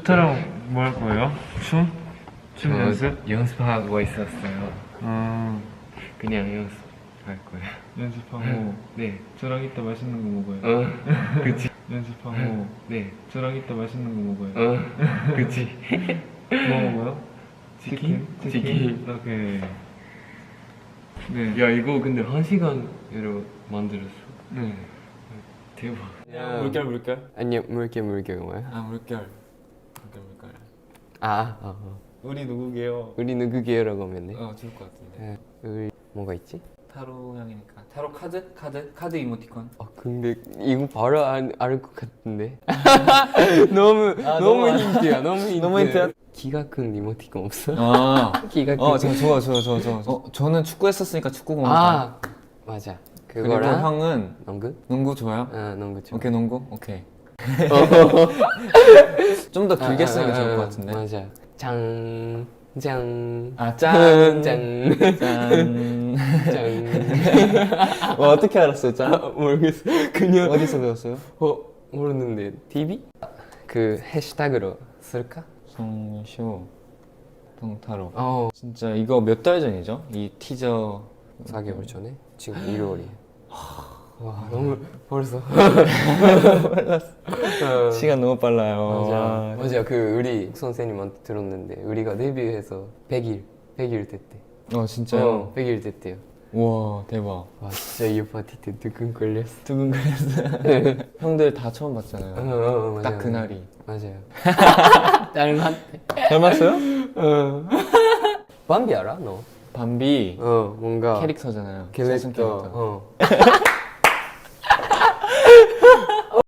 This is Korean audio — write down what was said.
스타랑 뭐 할 거예요? 춤? 춤 저 연습? 연습하고 있었어요. 아 그냥 연습할 거예요. 연습하고 네. 저랑 이따 맛있는 거 먹어요 어, 그치. 연습하고 네. 저랑 이따 맛있는 거 먹어요 어, 그치. 뭐 먹어요? 치킨? 치킨? 치킨. 오케이 네 야, 이거 근데 한 시간으로 만들었어. 네. 대박. 물결 물결? 아니요 물결 물결 뭐야? 아 물결 물결 아 어, 어. 우리 누구게요? 우리 누구게요라고 하면 돼. 어 좋을 것 같은데 네. 우리 뭐가 있지? 타로 향이니까 타로 카드? 카드? 카드 이모티콘 아 근데 이거 바로 알, 알것 같은데. 너무 아, 너무 너무- 힌트야. 너무 힌트. 너무 힌트야? 기가 큰 이모티콘 없어? 아 기가 큰. 어, 저 좋아, 좋아, 좋아, 좋아. 어, 저는 축구 했었으니까 축구 공부. 아 맞아. 그리고 그거랑 형은 농구? 농구 좋아요? 아 농구 좀. 오케이, 농구? 오케이. 좀 더 길게 쓰는 게 좋을 것 같은데. 아, 맞아. 장, 장. 아, 짠. 짠. 짠. 짠. 뭐 어떻게 알았어요, 짠? 모르겠어. 그냥 어디서 배웠어요? 어 모르는데 TV? 그 해시태그로 쓸까? 성쇼 동타로. 어. 진짜 이거 몇 달 전이죠? 이 티저. 4개월 전에 지금 1월이야. 와 너무 벌써. 어, 시간 너무 빨라요. 맞아. 와. 맞아. 그 우리 선생님한테 들었는데 우리가 데뷔해서 100일 100일 됐대. 어, 진짜요? 어, 100일 됐대요. 우와, 대박. 와 진짜 이 파티 때 두근 걸렸어. 두근거렸어요. 형들 다 처음 어, 봤잖아요. 어, 맞아, 딱 그날이. 맞아요. 닮았대. 닮았어요? 어. 밤비 알아 너? 밤비 어 뭔가 캐릭터잖아요. 캐릭터. 어.